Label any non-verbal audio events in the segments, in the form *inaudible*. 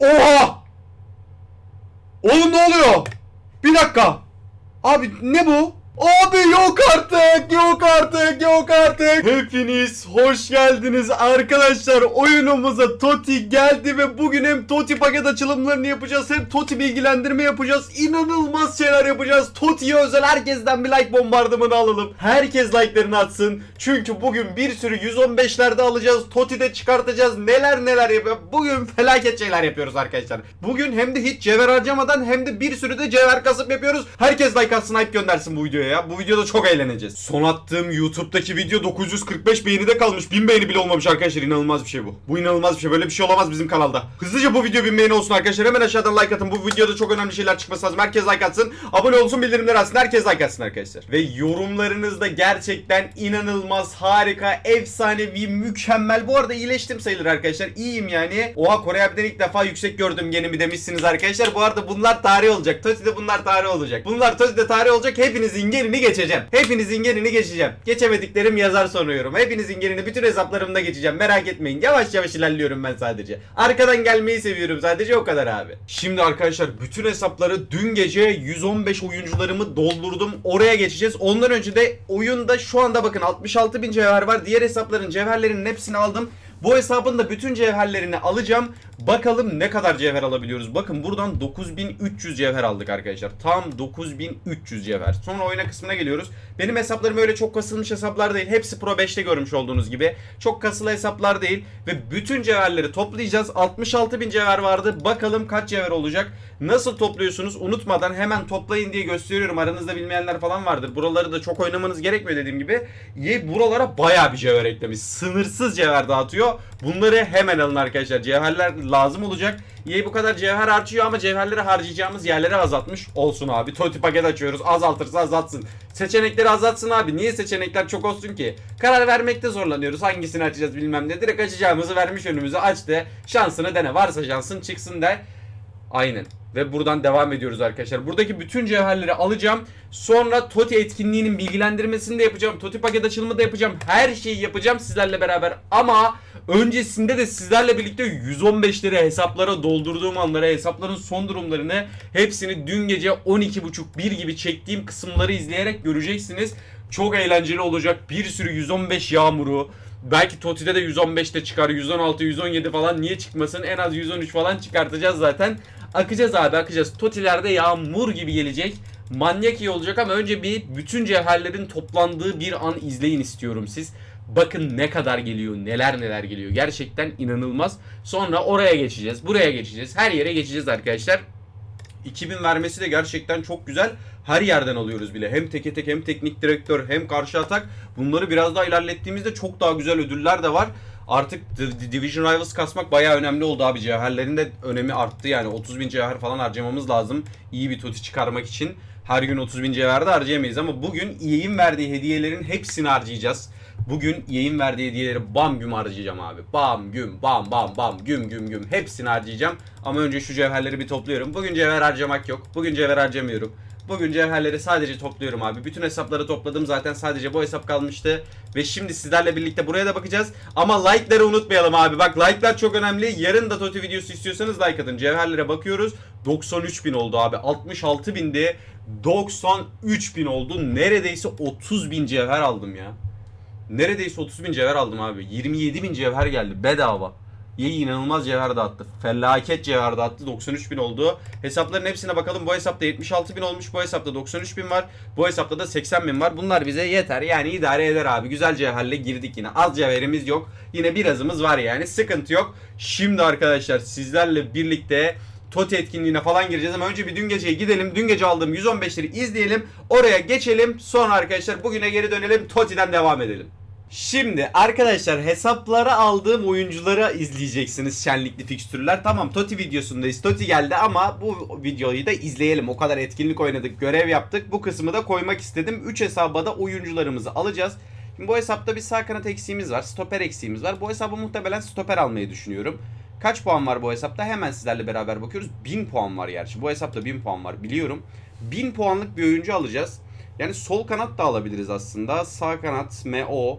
Oha! Oğlum ne oluyor? Bir dakika. Abi ne bu? Abi yok artık, yok artık, yok artık. Hepiniz hoş geldiniz arkadaşlar. Oyunumuza Toti geldi ve bugün hem Toti paket açılımlarını yapacağız hem Toti bilgilendirme yapacağız. İnanılmaz şeyler yapacağız. Toti'ye özel herkesten bir like bombardımanı alalım. Herkes like'larını atsın. Çünkü bugün bir sürü 115'lerde alacağız. Toti'de çıkartacağız. Neler neler yapıyor. Bugün felaket şeyler yapıyoruz arkadaşlar. Bugün hem de hiç cevher harcamadan hem de bir sürü de cevher kasıp yapıyoruz. Herkes like atsın, hype göndersin bu videoya ya. Bu videoda çok eğleneceğiz. Son attığım YouTube'daki video 945 beğenide kalmış. 1000 beğeni bile olmamış arkadaşlar. İnanılmaz bir şey bu. Bu inanılmaz bir şey. Böyle bir şey olamaz bizim kanalda. Hızlıca bu video 1000 beğeni olsun arkadaşlar. Hemen aşağıdan like atın. Bu videoda çok önemli şeyler çıkması lazım. Herkes like atsın. Abone olsun, bildirimleri açsın. Herkes like atsın arkadaşlar. Ve yorumlarınızda gerçekten inanılmaz, harika, efsanevi, mükemmel. Bu arada iyileştim sayılır arkadaşlar. İyiyim yani. Oha Kore abiden ilk defa yüksek gördüm genimi demişsiniz arkadaşlar. Bu arada bunlar tarih olacak. Toti'de bunlar tarih olacak. Bunlar Toti'de tarih olacak. Hepinizin genini geçeceğim. Hepinizin genini geçeceğim. Geçemediklerim yazar sonra yorum. Hepinizin genini bütün hesaplarımda geçeceğim. Merak etmeyin. Yavaş yavaş ilerliyorum ben sadece. Arkadan gelmeyi seviyorum sadece o kadar abi. Şimdi arkadaşlar bütün hesapları dün gece 115 oyuncularımı doldurdum. Oraya geçeceğiz. Ondan önce de oyunda şu anda bakın 66 bin cevher var. Diğer hesapların cevherlerinin hepsini aldım. Bu hesabın da bütün cevherlerini alacağım. Bakalım ne kadar cevher alabiliyoruz. Bakın buradan 9300 cevher aldık arkadaşlar. Tam 9300 cevher. Sonra oyuna kısmına geliyoruz. Benim hesaplarım öyle çok kasılmış hesaplar değil. Hepsi Pro 5'te görmüş olduğunuz gibi. Çok kasılı hesaplar değil. Ve bütün cevherleri toplayacağız. 66 bin cevher vardı. Bakalım kaç cevher olacak. Nasıl topluyorsunuz? Unutmadan hemen toplayın diye gösteriyorum. Aranızda bilmeyenler falan vardır. Buraları da çok oynamanız gerekmiyor dediğim gibi. Ye buralara bayağı bir cevher eklemiş. Sınırsız cevher dağıtıyor. Bunları hemen alın arkadaşlar. Cevherler lazım olacak. EA bu kadar cevher harcıyor ama cevherleri harcayacağımız yerleri azaltmış. Olsun abi. Toti paket açıyoruz. Azaltırsa azaltsın. Seçenekleri azaltsın abi. Niye seçenekler çok olsun ki? Karar vermekte zorlanıyoruz. Hangisini açacağız bilmem ne. Direkt açacağımızı vermiş önümüze. Aç de. Şansını dene. Varsa şansın çıksın de. Aynen. Ve buradan devam ediyoruz arkadaşlar. Buradaki bütün cevherleri alacağım. Sonra Toti etkinliğinin bilgilendirmesini de yapacağım. Toti paket açılımı da yapacağım. Her şeyi yapacağım sizlerle beraber. Ama öncesinde de sizlerle birlikte 115'leri hesaplara doldurduğum anları, hesapların son durumlarını hepsini dün gece 12.30-1 gibi çektiğim kısımları izleyerek göreceksiniz. Çok eğlenceli olacak. Bir sürü 115 yağmuru, Belki Toti'de de 115'te çıkar. 116, 117 falan niye çıkmasın? En az 113 falan çıkartacağız zaten. Akacağız abi akacağız. Toti'lerde yağmur gibi gelecek. Manyak iyi olacak ama önce bir bütün cevherlerin toplandığı bir an izleyin istiyorum siz. Bakın ne kadar geliyor, neler neler geliyor. Gerçekten inanılmaz. Sonra oraya geçeceğiz, buraya geçeceğiz. Her yere geçeceğiz arkadaşlar. 2000 vermesi de gerçekten çok güzel. Her yerden alıyoruz bile. Hem teke tek hem teknik direktör hem karşı atak. Bunları biraz daha ilerlettiğimizde çok daha güzel ödüller de var. Artık Division Rivals kasmak bayağı önemli oldu abi. Cevherlerin de önemi arttı yani. 30 bin cevher falan harcamamız lazım. İyi bir toti çıkarmak için. Her gün 30 bin cevher de harcayamayız ama bugün EA'in verdiği hediyelerin hepsini harcayacağız. Bugün yayın verdiği hediyeleri bam güm harcayacağım abi. Bam güm bam bam bam güm güm güm hepsini harcayacağım. Ama önce şu cevherleri bir topluyorum. Bugün cevher harcamak yok. Bugün cevher harcamıyorum. Bugün cevherleri sadece topluyorum abi. Bütün hesapları topladım zaten sadece bu hesap kalmıştı. Ve şimdi sizlerle birlikte buraya da bakacağız. Ama like'ları unutmayalım abi. Bak like'lar çok önemli. Yarın da Toti videosu istiyorsanız like atın. Cevherlere bakıyoruz. 93 bin oldu abi. 66 bindi. 93 bin oldu. Neredeyse 30 bin cevher aldım ya. Neredeyse 30 bin cevher aldım abi. 27 bin cevher geldi bedava. İyi inanılmaz cevher dağıttı. Felaket cevher dağıttı. 93 bin oldu. Hesapların hepsine bakalım. Bu hesapta 76 bin olmuş. Bu hesapta 93 bin var. Bu hesapta da 80 bin var. Bunlar bize yeter. Yani idare eder abi. Güzel cevherle girdik yine. Az cevherimiz yok. Yine birazımız var yani. Sıkıntı yok. Şimdi arkadaşlar sizlerle birlikte Toti etkinliğine falan gireceğiz ama önce bir dün geceye gidelim. Dün gece aldığım 115'leri izleyelim. Oraya geçelim. Sonra arkadaşlar bugüne geri dönelim. Toti'den devam edelim. Şimdi arkadaşlar hesaplara aldığım oyuncuları izleyeceksiniz şenlikli fikstürler. Tamam Toti videosundayız. Toti geldi ama bu videoyu da izleyelim. O kadar etkinlik oynadık, görev yaptık. Bu kısmı da koymak istedim. 3 hesaba da oyuncularımızı alacağız. Şimdi bu hesapta bir sağ kanat eksiğimiz var. Stoper eksiğimiz var. Bu hesabı muhtemelen stoper almayı düşünüyorum. Kaç puan var bu hesapta? Hemen sizlerle beraber bakıyoruz. 1000 puan var gerçi. Bu hesapta 1000 puan var biliyorum. 1000 puanlık bir oyuncu alacağız. Yani sol kanat da alabiliriz aslında. Sağ kanat MO.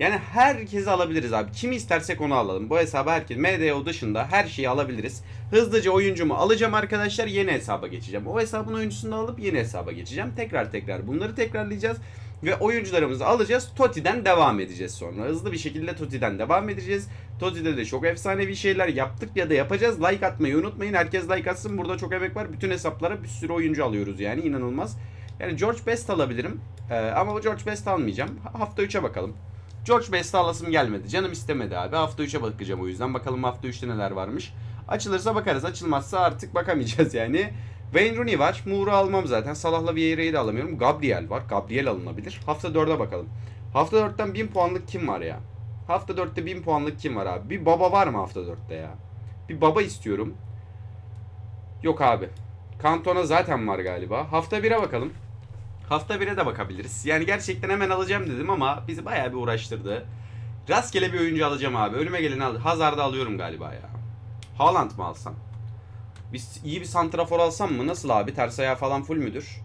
Yani herkesi alabiliriz abi. Kimi istersek onu alalım. Bu hesabı herkes MDO dışında her şeyi alabiliriz. Hızlıca oyuncumu alacağım arkadaşlar. Yeni hesaba geçeceğim. O hesabın oyuncusunu alıp yeni hesaba geçeceğim. Tekrar tekrar bunları tekrarlayacağız. Ve oyuncularımızı alacağız. Toti'den devam edeceğiz sonra. Hızlı bir şekilde Toti'den devam edeceğiz. Toti'de de çok efsanevi şeyler yaptık ya da yapacağız. Like atmayı unutmayın. Herkes like atsın. Burada çok emek var. Bütün hesaplara bir sürü oyuncu alıyoruz yani. inanılmaz. Yani George Best alabilirim. Ee, ama George Best almayacağım. Ha- Hafta 3'e bakalım. George Best'i alasım gelmedi. Canım istemedi abi. Hafta 3'e bakacağım o yüzden. Bakalım hafta 3'te neler varmış. Açılırsa bakarız. Açılmazsa artık bakamayacağız *laughs* yani. Wayne Rooney var. Moore'u almam zaten. Salah'la Vieira'yı da alamıyorum. Gabriel var. Gabriel alınabilir. Hafta 4'e bakalım. Hafta 4'ten 1000 puanlık kim var ya? Hafta 4'te 1000 puanlık kim var abi? Bir baba var mı hafta 4'te ya? Bir baba istiyorum. Yok abi. Kantona zaten var galiba. Hafta 1'e bakalım. Hafta 1'e de bakabiliriz. Yani gerçekten hemen alacağım dedim ama bizi bayağı bir uğraştırdı. Rastgele bir oyuncu alacağım abi. Önüme geleni al. Hazard'ı alıyorum galiba ya. Haaland mı alsam? Biz iyi bir santrafor alsam mı? Nasıl abi? Ters ayağı falan full müdür?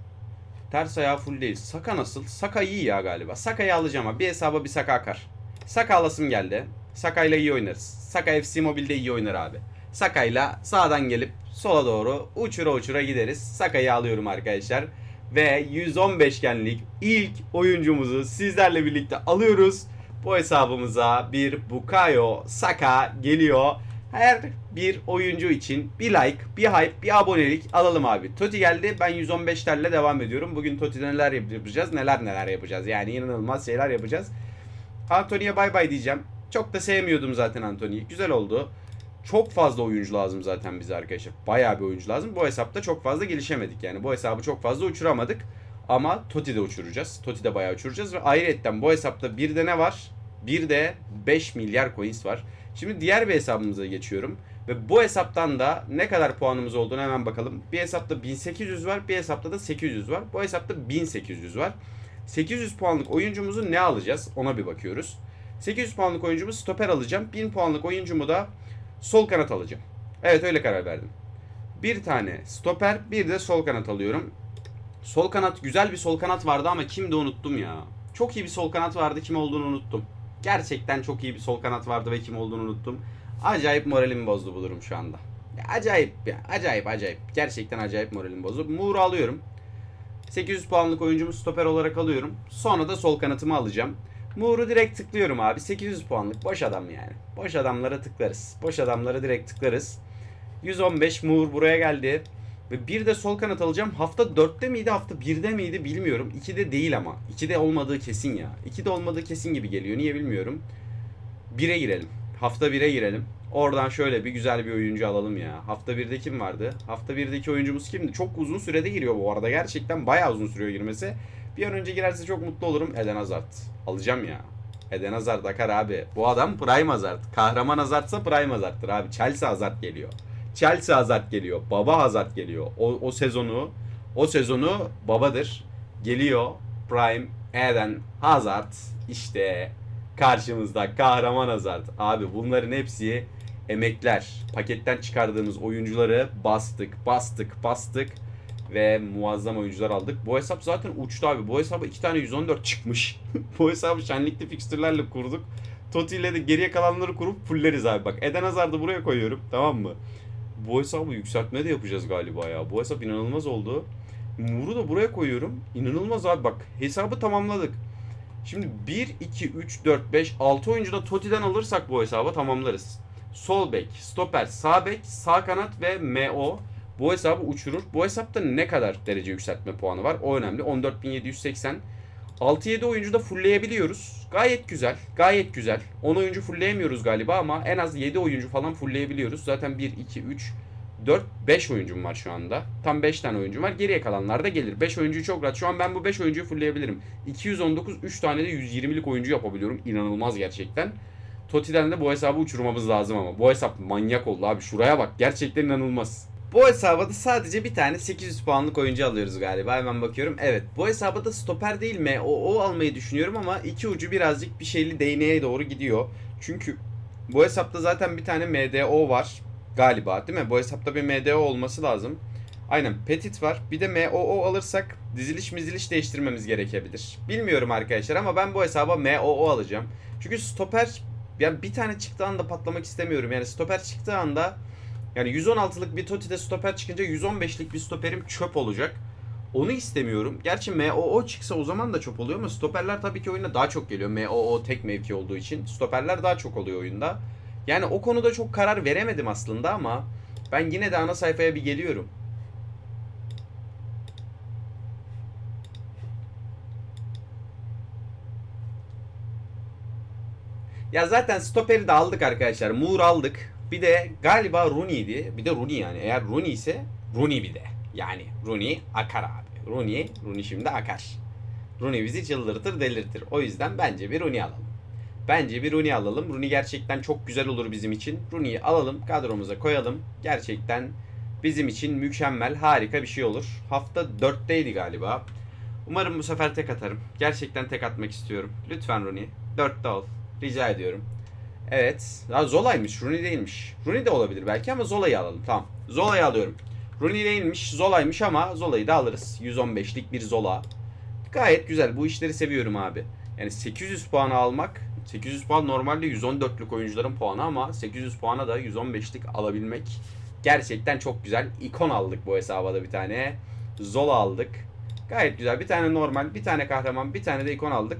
Ters ayağı full değil. Saka nasıl? Saka iyi ya galiba. Saka'yı alacağım abi. Bir hesaba bir Saka akar. Saka alasım geldi. Saka'yla iyi oynarız. Saka FC Mobile'de iyi oynar abi. Saka'yla sağdan gelip sola doğru uçura uçura gideriz. Saka'yı alıyorum arkadaşlar. Ve 115 genlik ilk oyuncumuzu sizlerle birlikte alıyoruz. Bu hesabımıza bir Bukayo Saka geliyor. Her bir oyuncu için bir like, bir hype, bir abonelik alalım abi. Toti geldi. Ben 115'lerle devam ediyorum. Bugün Toti'de neler yapacağız, neler neler yapacağız. Yani inanılmaz şeyler yapacağız. Anthony'ye bay bay diyeceğim. Çok da sevmiyordum zaten Anthony'yi. Güzel oldu. Çok fazla oyuncu lazım zaten bize arkadaşlar. Bayağı bir oyuncu lazım. Bu hesapta çok fazla gelişemedik yani. Bu hesabı çok fazla uçuramadık. Ama Toti'de uçuracağız. Toti'de bayağı uçuracağız. Ve ayrıca bu hesapta bir de ne var? Bir de 5 milyar coins var. Şimdi diğer bir hesabımıza geçiyorum. Ve bu hesaptan da ne kadar puanımız olduğunu hemen bakalım. Bir hesapta 1800 var, bir hesapta da 800 var. Bu hesapta 1800 var. 800 puanlık oyuncumuzu ne alacağız? Ona bir bakıyoruz. 800 puanlık oyuncumu stoper alacağım. 1000 puanlık oyuncumu da sol kanat alacağım. Evet öyle karar verdim. Bir tane stoper, bir de sol kanat alıyorum. Sol kanat güzel bir sol kanat vardı ama kimdi unuttum ya. Çok iyi bir sol kanat vardı kim olduğunu unuttum. Gerçekten çok iyi bir sol kanat vardı ve kim olduğunu unuttum. Acayip moralimi bozdu bu durum şu anda. Acayip ya. Acayip acayip. Gerçekten acayip moralimi bozdu. Moore alıyorum. 800 puanlık oyuncumu stoper olarak alıyorum. Sonra da sol kanatımı alacağım. Moore'u direkt tıklıyorum abi. 800 puanlık boş adam yani. Boş adamlara tıklarız. Boş adamlara direkt tıklarız. 115 Moore buraya geldi. Ve bir de sol kanat alacağım. Hafta 4'te miydi hafta 1'de miydi bilmiyorum. 2'de değil ama. 2'de olmadığı kesin ya. 2'de olmadığı kesin gibi geliyor. Niye bilmiyorum. 1'e girelim. Hafta 1'e girelim. Oradan şöyle bir güzel bir oyuncu alalım ya. Hafta 1'de kim vardı? Hafta 1'deki oyuncumuz kimdi? Çok uzun sürede giriyor bu arada. Gerçekten bayağı uzun sürüyor girmesi. Bir an önce girerse çok mutlu olurum. Eden Hazard. Alacağım ya. Eden Hazard akar abi. Bu adam Prime Hazard. Kahraman Hazard'sa Prime Hazard'tır abi. Chelsea Hazard geliyor. Chelsea Hazard geliyor. Baba Hazard geliyor. O, o sezonu o sezonu babadır. Geliyor. Prime Eden Hazard işte karşımızda kahraman Hazard. Abi bunların hepsi emekler. Paketten çıkardığımız oyuncuları bastık, bastık, bastık ve muazzam oyuncular aldık. Bu hesap zaten uçtu abi. Bu hesaba iki tane 114 çıkmış. *laughs* Bu hesabı şenlikli fikstürlerle kurduk. Totti ile de geriye kalanları kurup fulleriz abi. Bak Eden Hazard'ı buraya koyuyorum tamam mı? Bu hesabı yükseltme de yapacağız galiba ya. Bu hesap inanılmaz oldu. Muru da buraya koyuyorum. İnanılmaz abi bak. Hesabı tamamladık. Şimdi 1, 2, 3, 4, 5, 6 oyuncu da Toti'den alırsak bu hesabı tamamlarız. Sol bek, stoper, sağ bek, sağ kanat ve MO bu hesabı uçurur. Bu hesapta ne kadar derece yükseltme puanı var? O önemli. 14.780. 6-7 oyuncu da fullleyebiliyoruz. Gayet güzel. Gayet güzel. 10 oyuncu fullleyemiyoruz galiba ama en az 7 oyuncu falan fullleyebiliyoruz. Zaten 1, 2, 3, 4, 5 oyuncum var şu anda. Tam 5 tane oyuncum var. Geriye kalanlar da gelir. 5 oyuncuyu çok rahat. Şu an ben bu 5 oyuncuyu fullleyebilirim. 219, 3 tane de 120'lik oyuncu yapabiliyorum. İnanılmaz gerçekten. Toti'den de bu hesabı uçurmamız lazım ama. Bu hesap manyak oldu abi. Şuraya bak. Gerçekten inanılmaz. Bu hesaba da sadece bir tane 800 puanlık oyuncu alıyoruz galiba. Hemen bakıyorum. Evet. Bu hesaba da stoper değil mi? O, o almayı düşünüyorum ama iki ucu birazcık bir şeyli değneğe doğru gidiyor. Çünkü bu hesapta zaten bir tane MDO var. Galiba değil mi? Bu hesapta bir MDO olması lazım. Aynen Petit var. Bir de MOO alırsak diziliş miziliş değiştirmemiz gerekebilir. Bilmiyorum arkadaşlar ama ben bu hesaba MOO alacağım. Çünkü stoper yani bir tane çıktığı anda patlamak istemiyorum. Yani stoper çıktığı anda yani 116'lık bir Toti'de stoper çıkınca 115'lik bir stoperim çöp olacak. Onu istemiyorum. Gerçi MOO çıksa o zaman da çöp oluyor ama stoperler tabii ki oyuna daha çok geliyor. MOO tek mevki olduğu için. Stoperler daha çok oluyor oyunda. Yani o konuda çok karar veremedim aslında ama ben yine de ana sayfaya bir geliyorum. Ya zaten stoperi de aldık arkadaşlar. Moore aldık. Bir de galiba Rooney'di. Bir de Rooney yani. Eğer Rooney ise Rooney bir de. Yani Rooney akar abi. Rooney, Rooney şimdi akar. Rooney bizi çıldırtır delirtir. O yüzden bence bir Rooney alalım. Bence bir Rooney alalım. Rooney gerçekten çok güzel olur bizim için. Rooney'i alalım, kadromuza koyalım. Gerçekten bizim için mükemmel, harika bir şey olur. Hafta 4'teydi galiba. Umarım bu sefer tek atarım. Gerçekten tek atmak istiyorum. Lütfen Rooney. 4'te ol. Rica ediyorum. Evet. Ya Zola'ymış. Rooney değilmiş. Rooney de olabilir belki ama Zola'yı alalım. Tamam. Zola'yı alıyorum. Rooney değilmiş. Zola'ymış ama Zola'yı da alırız. 115'lik bir Zola. Gayet güzel. Bu işleri seviyorum abi. Yani 800 puanı almak 800 puan normalde 114'lük oyuncuların puanı ama 800 puana da 115'lik alabilmek gerçekten çok güzel. İkon aldık bu hesaba da bir tane. Zola aldık. Gayet güzel. Bir tane normal, bir tane kahraman, bir tane de ikon aldık.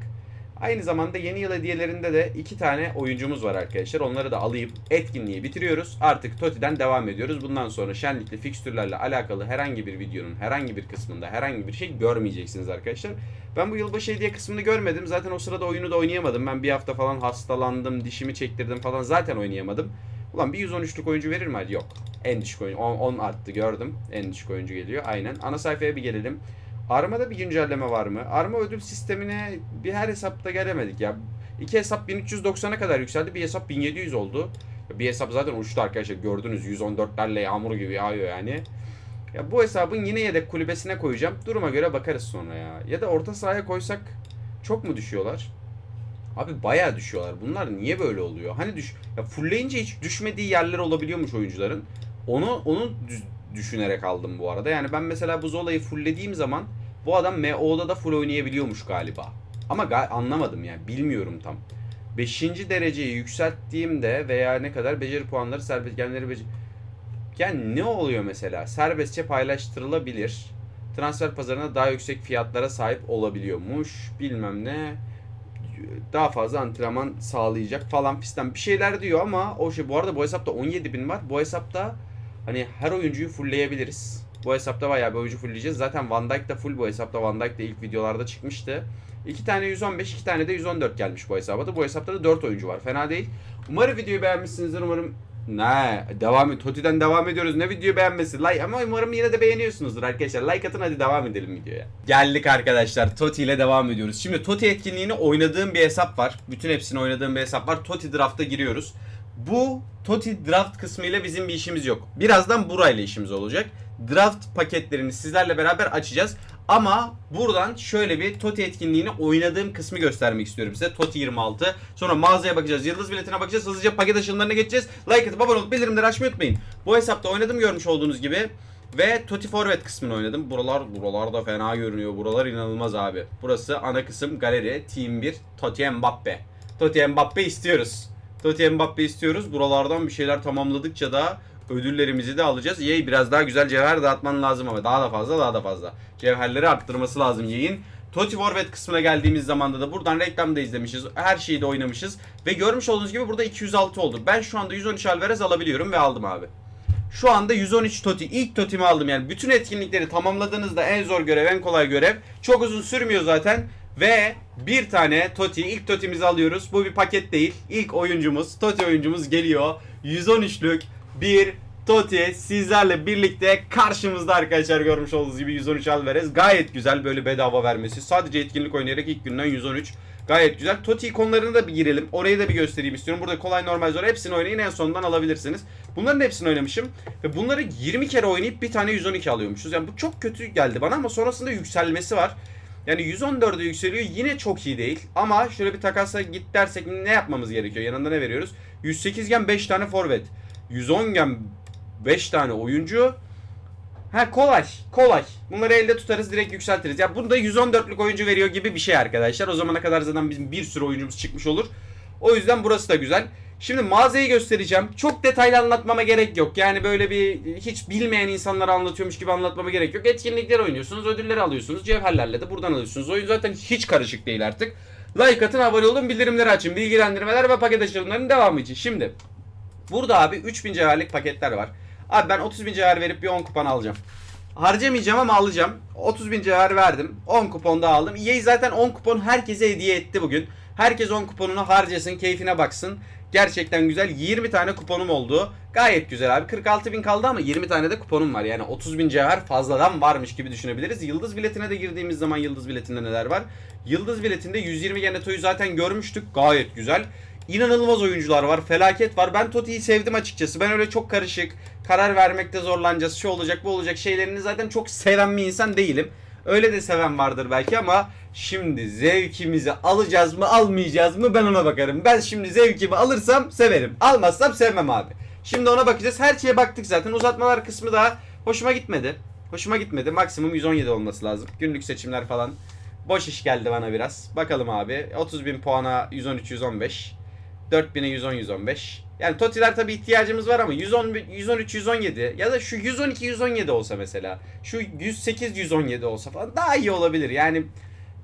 Aynı zamanda yeni yıl hediyelerinde de iki tane oyuncumuz var arkadaşlar. Onları da alayım. Etkinliği bitiriyoruz. Artık Toti'den devam ediyoruz. Bundan sonra şenlikli fikstürlerle alakalı herhangi bir videonun herhangi bir kısmında herhangi bir şey görmeyeceksiniz arkadaşlar. Ben bu yılbaşı hediye kısmını görmedim. Zaten o sırada oyunu da oynayamadım. Ben bir hafta falan hastalandım, dişimi çektirdim falan zaten oynayamadım. Ulan bir 113'lük oyuncu verir mi? Hadi yok. En düşük oyuncu. 10, 10 arttı gördüm. En düşük oyuncu geliyor. Aynen. Ana sayfaya bir gelelim. Arma'da bir güncelleme var mı? Arma ödül sistemine bir her hesapta gelemedik ya. İki hesap 1390'a kadar yükseldi. Bir hesap 1700 oldu. Bir hesap zaten uçtu arkadaşlar. Gördünüz 114'lerle yağmur gibi yağıyor yani. Ya bu hesabın yine yedek kulübesine koyacağım. Duruma göre bakarız sonra ya. Ya da orta sahaya koysak çok mu düşüyorlar? Abi bayağı düşüyorlar. Bunlar niye böyle oluyor? Hani düş ya fullleyince hiç düşmediği yerler olabiliyormuş oyuncuların. Onu onu düz- düşünerek aldım bu arada. Yani ben mesela bu Zola'yı fulllediğim zaman bu adam MO'da da full oynayabiliyormuş galiba. Ama ga- anlamadım yani bilmiyorum tam. 5. dereceyi yükselttiğimde veya ne kadar beceri puanları serbest genleri beceri... Yani ne oluyor mesela? Serbestçe paylaştırılabilir. Transfer pazarına daha yüksek fiyatlara sahip olabiliyormuş. Bilmem ne. Daha fazla antrenman sağlayacak falan fistan bir şeyler diyor ama o şey bu arada bu hesapta 17 bin var. Bu hesapta hani her oyuncuyu fullleyebiliriz. Bu hesapta bayağı bir oyuncu fullleyeceğiz. Zaten Van Dijk de full bu hesapta. Van Dijk de ilk videolarda çıkmıştı. 2 tane 115, 2 tane de 114 gelmiş bu hesaba da. Bu hesapta da 4 oyuncu var. Fena değil. Umarım videoyu beğenmişsinizdir. Umarım ne devam. Toti'den devam ediyoruz. Ne videoyu beğenmesi? Like ama umarım yine de beğeniyorsunuzdur arkadaşlar. Like atın hadi devam edelim videoya. Geldik arkadaşlar. Toti ile devam ediyoruz. Şimdi Toti etkinliğini oynadığım bir hesap var. Bütün hepsini oynadığım bir hesap var. Toti Draft'a giriyoruz. Bu Toti Draft kısmıyla bizim bir işimiz yok. Birazdan burayla işimiz olacak. Draft paketlerini sizlerle beraber açacağız. Ama buradan şöyle bir Toti etkinliğini oynadığım kısmı göstermek istiyorum size. Toti 26. Sonra mağazaya bakacağız. Yıldız biletine bakacağız. Hızlıca paket açılımlarına geçeceğiz. Like atıp abone olup bildirimleri açmayı unutmayın. Bu hesapta oynadım görmüş olduğunuz gibi. Ve Toti Forvet kısmını oynadım. Buralar buralar da fena görünüyor. Buralar inanılmaz abi. Burası ana kısım galeri. Team 1 Toti Mbappe. Toti Mbappe istiyoruz. Totti Mbappe istiyoruz. Buralardan bir şeyler tamamladıkça da ödüllerimizi de alacağız. Yey biraz daha güzel cevher dağıtman lazım ama daha da fazla daha da fazla. Cevherleri arttırması lazım Yey'in. Totti Forvet kısmına geldiğimiz zamanda da buradan reklam da izlemişiz. Her şeyi de oynamışız. Ve görmüş olduğunuz gibi burada 206 oldu. Ben şu anda 113 Alvarez alabiliyorum ve aldım abi. Şu anda 113 Toti. İlk Toti'mi aldım yani. Bütün etkinlikleri tamamladığınızda en zor görev, en kolay görev. Çok uzun sürmüyor zaten. Ve bir tane Toti, ilk Toti'mizi alıyoruz. Bu bir paket değil. İlk oyuncumuz, Toti oyuncumuz geliyor. 113'lük bir Toti sizlerle birlikte karşımızda arkadaşlar görmüş olduğunuz gibi 113 Alvarez. Gayet güzel böyle bedava vermesi. Sadece etkinlik oynayarak ilk günden 113. Gayet güzel. Toti ikonlarına da bir girelim. Orayı da bir göstereyim istiyorum. Burada kolay normal zor hepsini oynayın en sonundan alabilirsiniz. Bunların hepsini oynamışım. Ve bunları 20 kere oynayıp bir tane 112 alıyormuşuz. Yani bu çok kötü geldi bana ama sonrasında yükselmesi var. Yani 114'e yükseliyor yine çok iyi değil. Ama şöyle bir takasa git dersek ne yapmamız gerekiyor? Yanında ne veriyoruz? 108 gen 5 tane forvet. 110 gen 5 tane oyuncu. Ha kolay. Kolay. Bunları elde tutarız direkt yükseltiriz. Ya bunda 114'lük oyuncu veriyor gibi bir şey arkadaşlar. O zamana kadar zaten bizim bir sürü oyuncumuz çıkmış olur. O yüzden burası da güzel. Şimdi mağazayı göstereceğim. Çok detaylı anlatmama gerek yok. Yani böyle bir hiç bilmeyen insanlara anlatıyormuş gibi anlatmama gerek yok. Etkinlikler oynuyorsunuz, ödülleri alıyorsunuz. Cevherlerle de buradan alıyorsunuz. Oyun zaten hiç karışık değil artık. Like atın, abone olun, bildirimleri açın. Bilgilendirmeler ve paket açılımlarının devamı için. Şimdi burada abi 3000 cevherlik paketler var. Abi ben 30 bin cevher verip bir 10 kupon alacağım. Harcamayacağım ama alacağım. 30 bin cevher verdim. 10 kupon da aldım. EA zaten 10 kupon herkese hediye etti bugün. Herkes 10 kuponunu harcasın, keyfine baksın. Gerçekten güzel. 20 tane kuponum oldu. Gayet güzel abi. 46 bin kaldı ama 20 tane de kuponum var. Yani 30 bin cevher fazladan varmış gibi düşünebiliriz. Yıldız biletine de girdiğimiz zaman yıldız biletinde neler var? Yıldız biletinde 120 Geneto'yu zaten görmüştük. Gayet güzel. İnanılmaz oyuncular var. Felaket var. Ben Toti'yi sevdim açıkçası. Ben öyle çok karışık, karar vermekte zorlanacağız. Şu olacak, bu olacak şeylerini zaten çok seven bir insan değilim. Öyle de seven vardır belki ama şimdi zevkimizi alacağız mı, almayacağız mı ben ona bakarım. Ben şimdi zevkimi alırsam severim. Almazsam sevmem abi. Şimdi ona bakacağız. Her şeye baktık zaten. Uzatmalar kısmı da hoşuma gitmedi. Hoşuma gitmedi. Maksimum 117 olması lazım. Günlük seçimler falan. Boş iş geldi bana biraz. Bakalım abi. 30 bin puana 113-115. 4000'e 110 115. Yani Totiler tabi ihtiyacımız var ama 110 113 117 ya da şu 112 117 olsa mesela. Şu 108 117 olsa falan daha iyi olabilir. Yani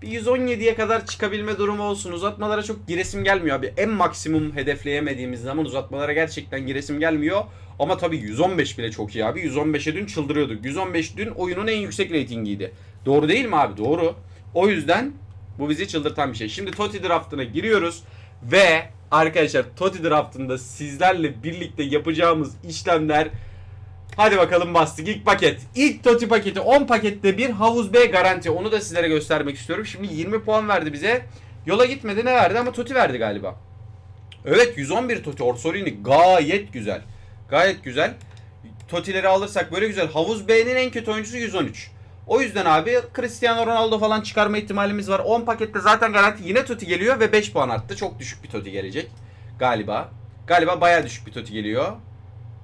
bir 117'ye kadar çıkabilme durumu olsun. Uzatmalara çok giresim gelmiyor abi. En maksimum hedefleyemediğimiz zaman uzatmalara gerçekten giresim gelmiyor. Ama tabi 115 bile çok iyi abi. 115'e dün çıldırıyorduk. 115 dün oyunun en yüksek reytingiydi. Doğru değil mi abi? Doğru. O yüzden bu bizi çıldırtan bir şey. Şimdi Toti draftına giriyoruz ve arkadaşlar Toti draftında sizlerle birlikte yapacağımız işlemler Hadi bakalım bastık ilk paket. İlk Toti paketi 10 pakette bir havuz B garanti. Onu da sizlere göstermek istiyorum. Şimdi 20 puan verdi bize. Yola gitmedi ne verdi ama Toti verdi galiba. Evet 111 Toti Orsolini gayet güzel. Gayet güzel. Totileri alırsak böyle güzel. Havuz B'nin en kötü oyuncusu 113. O yüzden abi Cristiano Ronaldo falan çıkarma ihtimalimiz var. 10 pakette zaten garanti yine Toti geliyor ve 5 puan arttı. Çok düşük bir Toti gelecek. Galiba. Galiba bayağı düşük bir Toti geliyor.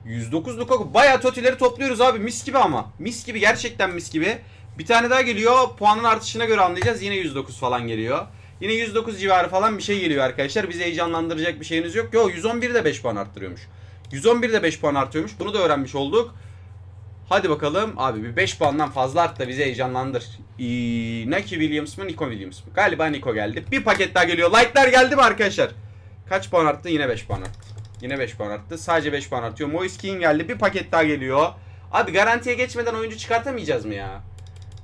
109 Lukaku. Bayağı Toti'leri topluyoruz abi. Mis gibi ama. Mis gibi gerçekten mis gibi. Bir tane daha geliyor. Puanın artışına göre anlayacağız. Yine 109 falan geliyor. Yine 109 civarı falan bir şey geliyor arkadaşlar. Bizi heyecanlandıracak bir şeyiniz yok. Yo 111 de 5 puan arttırıyormuş. 111 de 5 puan artıyormuş. Bunu da öğrenmiş olduk. Hadi bakalım. Abi bir 5 puandan fazla art da bizi heyecanlandır. Ee, Naki Williams mı Nico Williams mı? Galiba Nico geldi. Bir paket daha geliyor. Light'lar geldi mi arkadaşlar? Kaç puan arttı? Yine 5 puan arttı. Yine 5 puan arttı. Sadece 5 puan artıyor. Moise Kean geldi. Bir paket daha geliyor. Abi garantiye geçmeden oyuncu çıkartamayacağız mı ya?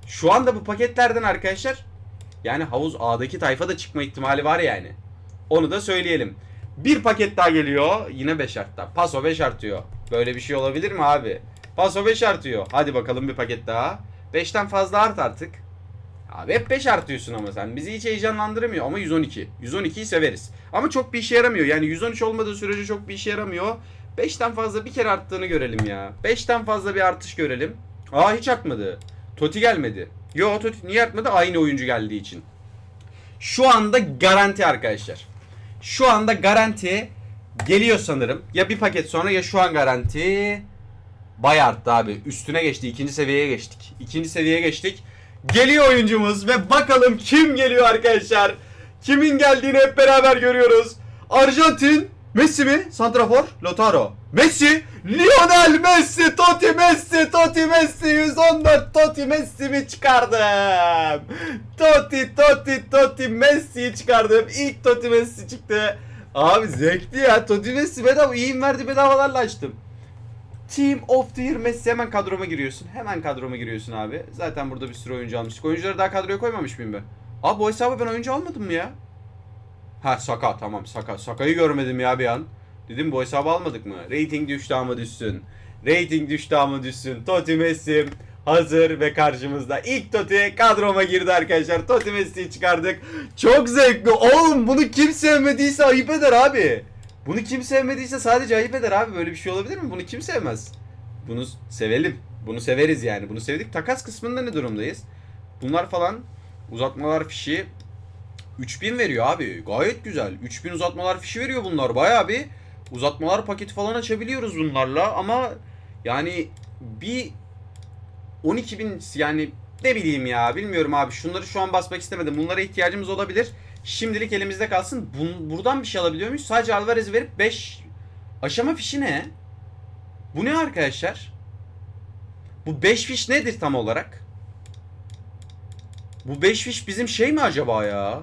Şu anda bu paketlerden arkadaşlar yani havuz A'daki tayfa da çıkma ihtimali var yani. Onu da söyleyelim. Bir paket daha geliyor. Yine 5 arttı. Paso 5 artıyor. Böyle bir şey olabilir mi abi? Paso 5 artıyor. Hadi bakalım bir paket daha. 5'ten fazla art artık. Abi hep 5 artıyorsun ama sen. Bizi hiç heyecanlandırmıyor ama 112. 112'yi severiz. Ama çok bir işe yaramıyor. Yani 113 olmadığı sürece çok bir işe yaramıyor. 5'ten fazla bir kere arttığını görelim ya. 5'ten fazla bir artış görelim. Aa hiç artmadı. Toti gelmedi. Yo Toti niye artmadı? Aynı oyuncu geldiği için. Şu anda garanti arkadaşlar. Şu anda garanti geliyor sanırım. Ya bir paket sonra ya şu an garanti. Bayağı arttı abi. Üstüne geçti. ikinci seviyeye geçtik. İkinci seviyeye geçtik. Geliyor oyuncumuz ve bakalım kim geliyor arkadaşlar. Kimin geldiğini hep beraber görüyoruz. Arjantin Messi mi? Santrafor Lautaro. Messi Lionel Messi Totti Messi Totti Messi 114 Totti Messi mi çıkardım? Totti Totti Totti Messi'yi çıkardım. İlk Totti Messi çıktı. Abi zevkli ya. Totti Messi bedava iyi verdi bedavalarla açtım. Team of the Year Messi hemen kadroma giriyorsun. Hemen kadroma giriyorsun abi. Zaten burada bir sürü oyuncu almıştık. Oyuncuları daha kadroya koymamış mıyım ben? Abi bu hesabı ben oyuncu almadım mı ya? Ha Saka tamam Saka. Saka'yı görmedim ya bir an. Dedim bu hesabı almadık mı? Rating düştü ama düşsün. Rating düştü ama düşsün. Totti Messi hazır ve karşımızda. İlk Totti kadroma girdi arkadaşlar. Totti Messi'yi çıkardık. Çok zevkli. Oğlum bunu kim sevmediyse ayıp eder abi. Bunu kim sevmediyse sadece ayıp eder abi. Böyle bir şey olabilir mi? Bunu kim sevmez? Bunu sevelim. Bunu severiz yani. Bunu sevdik. Takas kısmında ne durumdayız? Bunlar falan uzatmalar fişi 3000 veriyor abi. Gayet güzel. 3000 uzatmalar fişi veriyor bunlar. Bayağı bir uzatmalar paketi falan açabiliyoruz bunlarla ama yani bir 12 bin yani ne bileyim ya bilmiyorum abi. Şunları şu an basmak istemedim. Bunlara ihtiyacımız olabilir. Şimdilik elimizde kalsın. Bun, buradan bir şey alabiliyor muyuz? Sadece Alvarez'i verip 5 aşama fişi ne? Bu ne arkadaşlar? Bu 5 fiş nedir tam olarak? Bu 5 fiş bizim şey mi acaba ya?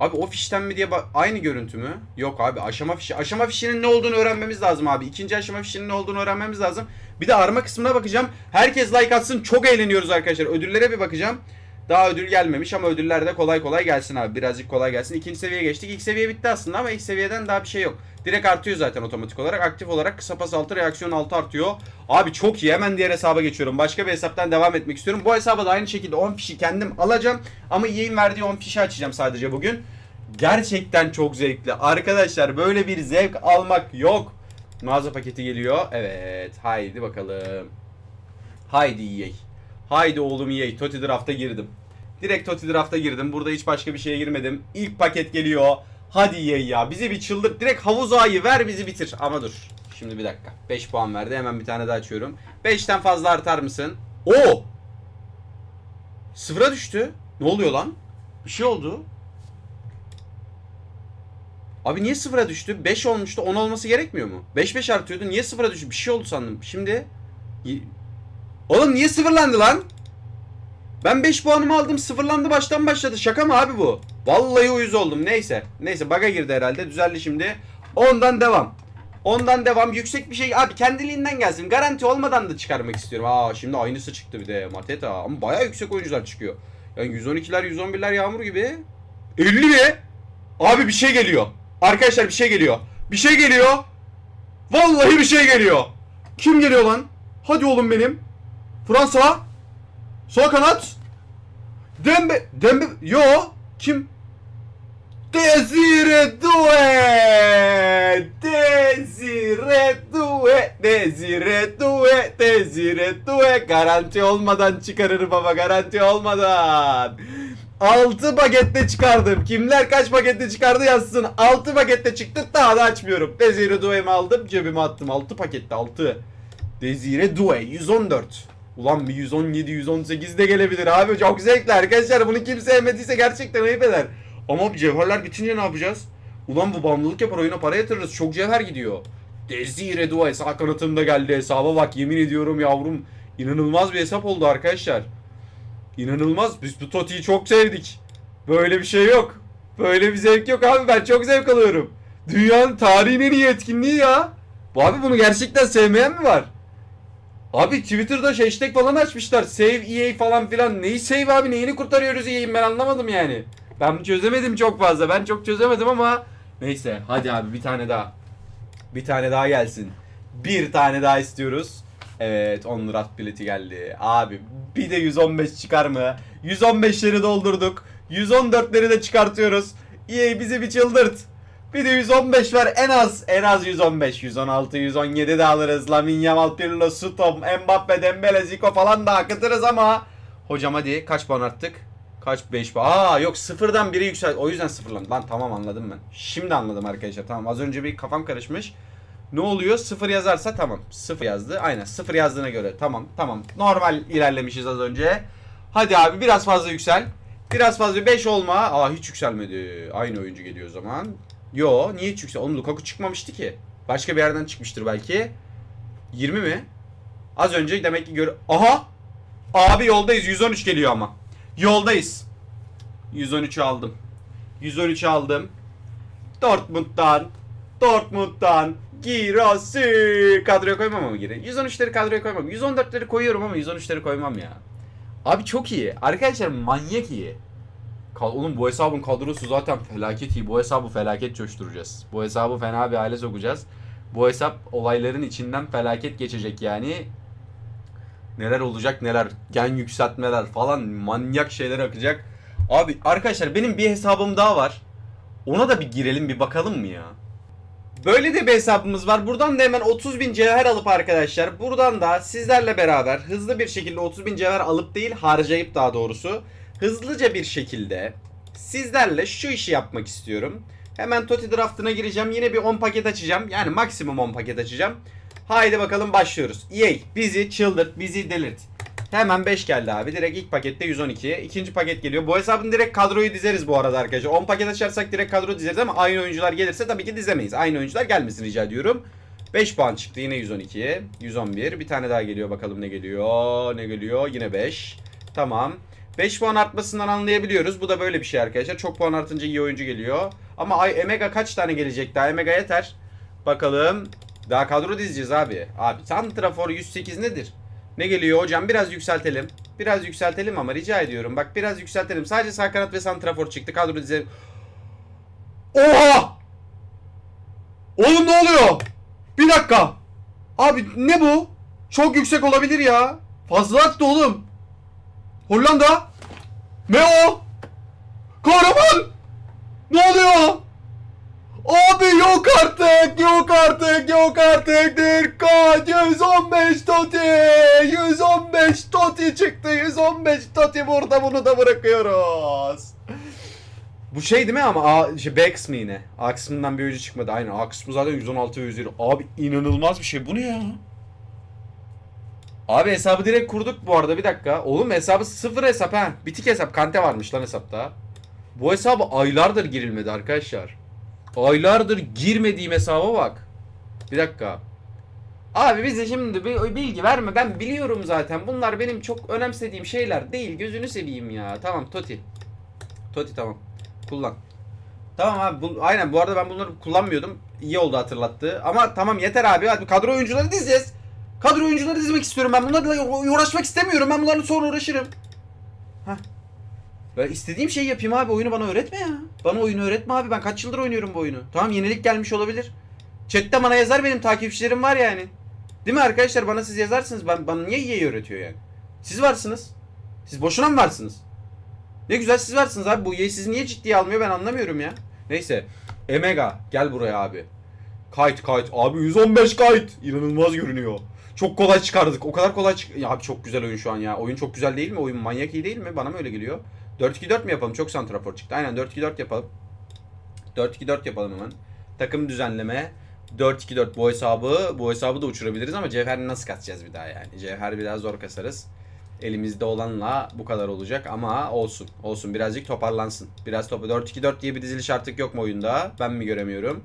Abi o fişten mi diye aynı görüntü mü? Yok abi aşama fişi. Aşama fişinin ne olduğunu öğrenmemiz lazım abi. İkinci aşama fişinin ne olduğunu öğrenmemiz lazım. Bir de arma kısmına bakacağım. Herkes like atsın. Çok eğleniyoruz arkadaşlar. Ödüllere bir bakacağım. Daha ödül gelmemiş ama ödüller de kolay kolay gelsin abi. Birazcık kolay gelsin. İkinci seviyeye geçtik. İlk seviye bitti aslında ama ilk seviyeden daha bir şey yok. Direkt artıyor zaten otomatik olarak. Aktif olarak kısa pas altı reaksiyon altı artıyor. Abi çok iyi. Hemen diğer hesaba geçiyorum. Başka bir hesaptan devam etmek istiyorum. Bu hesaba da aynı şekilde 10 fişi kendim alacağım. Ama yayın verdiği 10 fişi açacağım sadece bugün. Gerçekten çok zevkli. Arkadaşlar böyle bir zevk almak yok. Mağaza paketi geliyor. Evet. Haydi bakalım. Haydi EA. Haydi oğlum EA. Toti Draft'a girdim. Direkt Toti Draft'a girdim. Burada hiç başka bir şeye girmedim. İlk paket geliyor. Hadi EA ya. Bizi bir çıldır. Direkt havuz ağayı ver bizi bitir. Ama dur. Şimdi bir dakika. 5 puan verdi. Hemen bir tane daha açıyorum. 5'ten fazla artar mısın? Oo! Sıfıra düştü. Ne oluyor lan? Bir şey oldu. Abi niye sıfıra düştü? 5 olmuştu. 10 olması gerekmiyor mu? 5 5 artıyordu. Niye sıfıra düştü? Bir şey oldu sandım. Şimdi Oğlum niye sıfırlandı lan? Ben 5 puanımı aldım sıfırlandı baştan başladı. Şaka mı abi bu? Vallahi uyuz oldum. Neyse. Neyse baga girdi herhalde. Düzeldi şimdi. Ondan devam. Ondan devam. Yüksek bir şey. Abi kendiliğinden gelsin. Garanti olmadan da çıkarmak istiyorum. Aa şimdi aynısı çıktı bir de. Mateta. Ama baya yüksek oyuncular çıkıyor. Yani 112'ler 111'ler yağmur gibi. 50 mi? Abi bir şey geliyor. Arkadaşlar bir şey geliyor. Bir şey geliyor. Vallahi bir şey geliyor. Kim geliyor lan? Hadi oğlum benim. Fransa. Sol kanat. Dembe. Dembe. Yo. Kim? Desire Due. Desire Due. Desire Due. Desire Due. Garanti olmadan çıkarır baba. Garanti olmadan. 6 pakette çıkardım. Kimler kaç pakette çıkardı yazsın. 6 pakette çıktı daha da açmıyorum. Desire Due'mi aldım cebime attım. 6 pakette 6. Desire Due 114. Ulan bir 117 118 de gelebilir abi. Çok zevkli arkadaşlar. Bunu kim sevmediyse gerçekten ayıp eder. Ama cevherler bitince ne yapacağız? Ulan bu bağımlılık yapar oyuna para yatırırız. Çok cevher gidiyor. Desire Due sağ kanatımda geldi hesaba bak yemin ediyorum yavrum. İnanılmaz bir hesap oldu arkadaşlar. İnanılmaz. Biz bu Toti'yi çok sevdik. Böyle bir şey yok. Böyle bir zevk yok abi. Ben çok zevk alıyorum. Dünyanın tarihin en iyi etkinliği ya. Bu abi bunu gerçekten sevmeyen mi var? Abi Twitter'da hashtag falan açmışlar. Save EA falan filan. Neyi save abi? Neyini kurtarıyoruz EA'in ben anlamadım yani. Ben çözemedim çok fazla. Ben çok çözemedim ama neyse. Hadi abi bir tane daha. Bir tane daha gelsin. Bir tane daha istiyoruz. Evet 10 lira bileti geldi. Abi bir de 115 çıkar mı? 115'leri doldurduk. 114'leri de çıkartıyoruz. EA bizi bir çıldırt. Bir de 115 ver en az en az 115 116 117 de alırız. Lamine Yamal Pirlo Sutom Mbappe Dembele Zico falan da akıtırız ama. Hocam hadi kaç puan arttık kaç 5 puan? Aa yok sıfırdan biri yüksel o yüzden sıfırlandı lan tamam anladım ben. Şimdi anladım arkadaşlar. Tamam az önce bir kafam karışmış. Ne oluyor? Sıfır yazarsa tamam. Sıfır yazdı. Aynen sıfır yazdığına göre. Tamam tamam. Normal ilerlemişiz az önce. Hadi abi biraz fazla yüksel. Biraz fazla 5 olma. Aa hiç yükselmedi. Aynı oyuncu geliyor o zaman. Yo niye hiç yüksel? Oğlum Lukaku çıkmamıştı ki. Başka bir yerden çıkmıştır belki. 20 mi? Az önce demek ki gör... Aha! Abi yoldayız. 113 geliyor ama. Yoldayız. 113'ü aldım. 113'ü aldım. Dortmund'dan. Dortmund'dan. Girası. Kadroya koymam ama geri. 113'leri kadroya koymam. 114'leri koyuyorum ama 113'leri koymam ya. Abi çok iyi. Arkadaşlar manyak iyi. Kal oğlum bu hesabın kadrosu zaten felaket iyi. Bu hesabı felaket coşturacağız. Bu hesabı fena bir hale sokacağız. Bu hesap olayların içinden felaket geçecek yani. Neler olacak neler. Gen yükseltmeler falan manyak şeyler akacak. Abi arkadaşlar benim bir hesabım daha var. Ona da bir girelim bir bakalım mı ya? Böyle de bir hesabımız var. Buradan da hemen 30 bin cevher alıp arkadaşlar. Buradan da sizlerle beraber hızlı bir şekilde 30 bin cevher alıp değil harcayıp daha doğrusu. Hızlıca bir şekilde sizlerle şu işi yapmak istiyorum. Hemen Toti Draft'ına gireceğim. Yine bir 10 paket açacağım. Yani maksimum 10 paket açacağım. Haydi bakalım başlıyoruz. EA bizi çıldırt, bizi delirt. Hemen 5 geldi abi. Direkt ilk pakette 112. İkinci paket geliyor. Bu hesabın direkt kadroyu dizeriz bu arada arkadaşlar. 10 paket açarsak direkt kadro dizeriz ama aynı oyuncular gelirse tabii ki dizemeyiz. Aynı oyuncular gelmesin rica ediyorum. 5 puan çıktı yine 112. 111. Bir tane daha geliyor bakalım ne geliyor. Ne geliyor? Yine 5. Tamam. 5 puan artmasından anlayabiliyoruz. Bu da böyle bir şey arkadaşlar. Çok puan artınca iyi oyuncu geliyor. Ama ay Emega kaç tane gelecek daha? Emega yeter. Bakalım. Daha kadro dizeceğiz abi. Abi Santrafor 108 nedir? Ne geliyor hocam? Biraz yükseltelim. Biraz yükseltelim ama rica ediyorum. Bak biraz yükseltelim. Sadece sağ kanat ve santrafor çıktı. Kadro dizelim. Oha! Oğlum ne oluyor? Bir dakika. Abi ne bu? Çok yüksek olabilir ya. Fazla attı oğlum. Hollanda. Ne o? Kahraman. Ne oluyor? Abi yok artık, yok artık, yok artık. Dikkat, 115 Toti, 115 Toti çıktı, 115 Toti burada bunu da bırakıyoruz. Bu şey değil mi ama A, şey, B kısmı yine. A kısmından bir oyuncu çıkmadı. Aynen A kısmı zaten 116 ve 120. Abi inanılmaz bir şey. Bu ne ya? Abi hesabı direkt kurduk bu arada bir dakika. Oğlum hesabı sıfır hesap ha. Bitik hesap. Kante varmış lan hesapta. Bu hesabı aylardır girilmedi arkadaşlar. Aylardır girmediğim hesaba bak. Bir dakika. Abi bize şimdi bir bilgi verme. Ben biliyorum zaten. Bunlar benim çok önemsediğim şeyler değil. Gözünü seveyim ya. Tamam Toti. Toti tamam. Kullan. Tamam abi. Bu, aynen bu arada ben bunları kullanmıyordum. İyi oldu hatırlattı. Ama tamam yeter abi. Hadi kadro oyuncuları dizeceğiz. Kadro oyuncuları dizmek istiyorum. Ben bunlarla uğraşmak istemiyorum. Ben bunlarla sonra uğraşırım. Hah. Ben istediğim şeyi yapayım abi. Oyunu bana öğretme ya. Bana oyunu öğretme abi. Ben kaç yıldır oynuyorum bu oyunu. Tamam yenilik gelmiş olabilir. Chat'te bana yazar benim takipçilerim var yani. Değil mi arkadaşlar? Bana siz yazarsınız. Ben bana niye iyi öğretiyor yani? Siz varsınız. Siz boşuna mı varsınız? Ne güzel siz varsınız abi. Bu EA sizi niye ciddiye almıyor ben anlamıyorum ya. Neyse. Emega gel buraya abi. Kayıt kayıt. Abi 115 kayıt. İnanılmaz görünüyor. Çok kolay çıkardık. O kadar kolay çık... Ya abi çok güzel oyun şu an ya. Oyun çok güzel değil mi? Oyun manyak iyi değil mi? Bana mı öyle geliyor? 4-2-4 mi yapalım? Çok santrafor çıktı. Aynen 4-2-4 yapalım. 4-2-4 yapalım hemen. Takım düzenleme. 4-2-4 bu hesabı. Bu hesabı da uçurabiliriz ama cevherini nasıl kasacağız bir daha yani? Cevher biraz zor kasarız. Elimizde olanla bu kadar olacak ama olsun. Olsun birazcık toparlansın. Biraz topa 4-2-4 diye bir diziliş artık yok mu oyunda? Ben mi göremiyorum?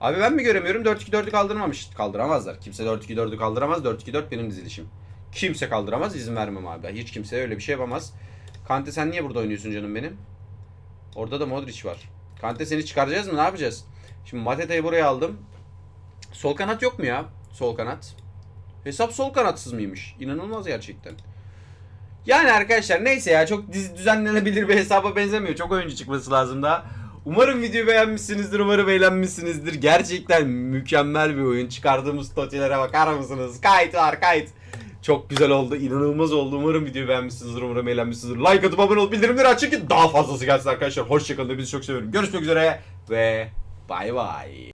Abi ben mi göremiyorum? 4-2-4'ü kaldırmamış. Kaldıramazlar. Kimse 4-2-4'ü kaldıramaz. 4-2-4 benim dizilişim. Kimse kaldıramaz. izin vermem abi. Hiç kimse öyle bir şey yapamaz. Kante sen niye burada oynuyorsun canım benim? Orada da Modric var. Kante seni çıkaracağız mı? Ne yapacağız? Şimdi Mateta'yı buraya aldım. Sol kanat yok mu ya? Sol kanat. Hesap sol kanatsız mıymış? İnanılmaz gerçekten. Yani arkadaşlar neyse ya çok düzenlenebilir bir hesaba benzemiyor. Çok oyuncu çıkması lazım daha. Umarım videoyu beğenmişsinizdir. Umarım eğlenmişsinizdir. Gerçekten mükemmel bir oyun. Çıkardığımız totilere bakar mısınız? Kayıt var kayıt. Çok güzel oldu. inanılmaz oldu. Umarım videoyu beğenmişsinizdir. Umarım eğlenmişsinizdir. Like atıp abone olup bildirimleri açın ki daha fazlası gelsin arkadaşlar. Hoşçakalın. Bizi çok seviyorum. Görüşmek üzere ve bay bay.